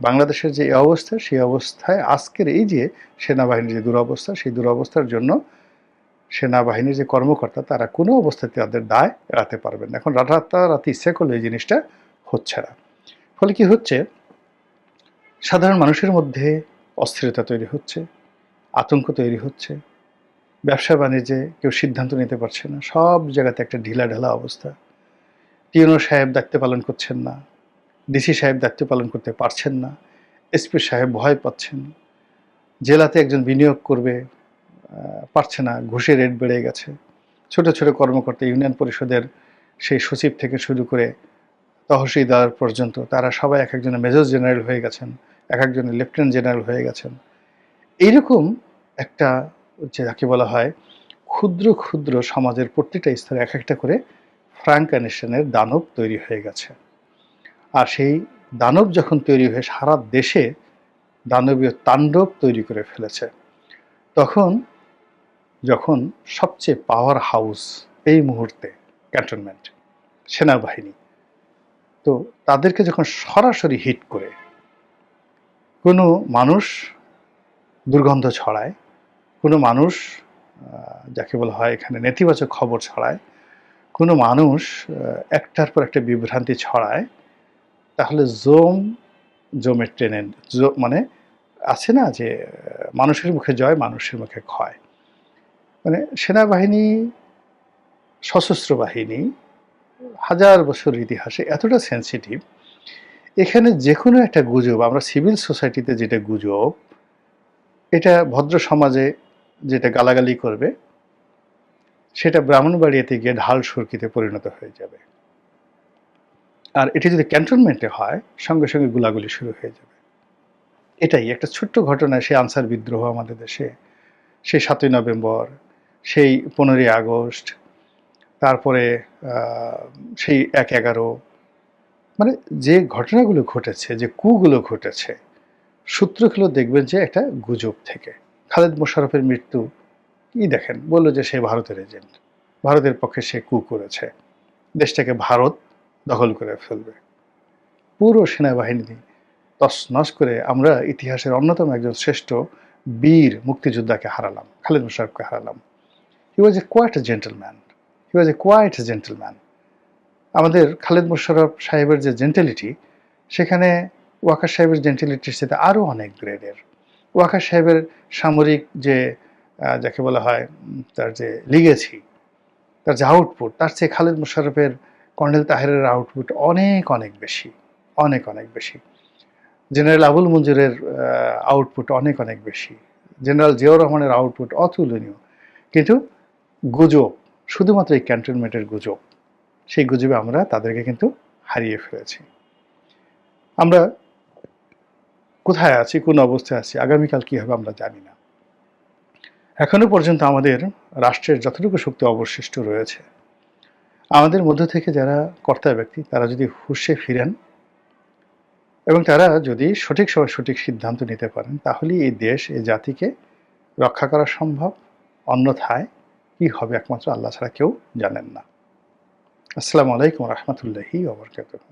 বাংলাদেশের যে অবস্থা, সেই অবস্থায় আজকের এই যে সেনাবাহিনীর যে দুরবস্থা, সেই দুরবস্থার জন্য সেনাবাহিনীর যে কর্মকর্তা, তারা কোনো অবস্থাতে তাদের দায় এড়াতে পারবেন না। এখন রাতারাতি ইচ্ছে করলে এই জিনিসটা হচ্ছে না। ফলে কি হচ্ছে? সাধারণ মানুষের মধ্যে অস্থিরতা তৈরি হচ্ছে, আতঙ্ক তৈরি হচ্ছে, ব্যবসা বাণিজ্যে কেউ সিদ্ধান্ত নিতে পারছে না, সব জায়গাতে একটা ঢিলা ঢালা অবস্থা। টিউনো সাহেব দায়িত্ব পালন করছেন না ডিসি সাহেব দায়িত্ব পালন করতে পারছেন না। এসপি সাহেব ভয় পাচ্ছেন। জেলাতে একজন বিনিয়োগ করবে পারছে না, ঘুষের রেট বেড়ে গেছে। ছোট ছোট কর্মকর্তা ইউনিয়ন পরিষদের সেই সচিব থেকে শুরু করে তহসিলদার পর্যন্ত তারা সবাই এক একজনের মেজর জেনারেল হয়ে গেছেন, এক একজনের লেফটেন্যান্ট জেনারেল হয়ে গেছেন। এইরকম একটা যে যাকে বলা হয় ক্ষুদ্র ক্ষুদ্র সমাজের প্রত্যেকটা স্তরে এক একটা করে ফ্রাঙ্কানেশনের দানব তৈরি হয়ে গেছে। আর সেই দানব যখন তৈরি হয়ে সারা দেশে দানবীয় তাণ্ডব তৈরি করে ফেলেছে, তখন যখন সবচেয়ে পাওয়ার হাউস এই মুহূর্তে ক্যান্টনমেন্ট সেনাবাহিনী, তো তাদেরকে যখন সরাসরি হিট করে, কোনো মানুষ দুর্গন্ধ ছড়ায়, কোনো মানুষ যাকে বলা হয় এখানে নেতিবাচক খবর ছড়ায়, কোনো মানুষ একটার পর একটা বিভ্রান্তি ছড়ায় তাহলে জোম জমে জো- মানে আছে না যে, মানুষের মুখে জয়, মানুষের মুখে ক্ষয়। মানে সেনাবাহিনী, সশস্ত্র বাহিনী, হাজার বছর ইতিহাসে এতটা সেন্সিটিভ এখানে যে কোনো একটা গুজব, আমরা সিভিল সোসাইটিতে যেটা গুজব, এটা ভদ্র সমাজে যেটা গালাগালি করবে, সেটা ব্রাহ্মণবাড়িয়াতে গিয়ে ঢাল সুরকিতে পরিণত হয়ে যাবে। আর এটি যদি ক্যান্টনমেন্টে হয়, সঙ্গে সঙ্গে গুলাগুলি শুরু হয়ে যাবে। এটাই একটা ছোট্ট ঘটনা, সেই আনসার বিদ্রোহ আমাদের দেশে। সেই সাতই নভেম্বর, সেই পনেরোই আগস্ট, তারপরে সেই এক এগারো। মানে যে ঘটনাগুলো ঘটেছে, যে কুগুলো ঘটেছে, সূত্রগুলো দেখবেন যে একটা গুজব থেকে। খালেদ মোশারফের মৃত্যু, কি দেখেন? বলল যে সে ভারতের এজেন্ট ভারতের পক্ষে সে কু করেছে। দেশটাকে ভারত দখল করে ফেলবে। পুরো সেনাবাহিনী তছনছ করে আমরা ইতিহাসের অন্যতম একজন শ্রেষ্ঠ বীর মুক্তিযোদ্ধাকে হারালাম, খালেদ মোশারফকে হারালাম। He was a quite gentleman he was a quite gentleman আমাদের খালেদ মোশারফ সাহেবের যে জেন্টেলিটি সেখানে ওয়াকার সাহেবের জেন্টেলিটির সাথে আরও অনেক গ্রেডের ওয়াকার সাহেবের সামরিক যে যাকে বলা হয় তার যে লিগেছি তার যে আউটপুট তার চেয়ে খালেদ মোশারফের কর্নেল তাহেরের আউটপুট অনেক অনেক বেশি, অনেক অনেক বেশি। জেনারেল আবুল মঞ্জুরের আউটপুট অনেক অনেক বেশি। জেনারেল জিয়াউর রহমানের আউটপুট অতুলনীয়। কিন্তু গুজব, শুধুমাত্র এই ক্যান্টনমেন্টের গুজব, সেই গুজবে আমরা তাদেরকে কিন্তু হারিয়ে ফেলেছি। আমরা কোথায় আছি, কোন অবস্থায় আছি, আগামীকাল কী হবে আমরা জানি না। এখনও পর্যন্ত আমাদের রাষ্ট্রের যতটুকু শক্তি অবশিষ্ট রয়েছে আমাদের মধ্য থেকে যারা কর্তা ব্যক্তি, তারা যদি হুশে ফিরেন এবং তারা যদি সঠিক সময় সঠিক সিদ্ধান্ত নিতে পারেন তাহলে এই দেশ, এই জাতিকে রক্ষা করা সম্ভব। অন্যথায় কি হবে একমাত্র আল্লাহ ছাড়া কেউ জানেন না। আসসালামু আলাইকুম রহমতুল্লাহি ওবরকাতুহ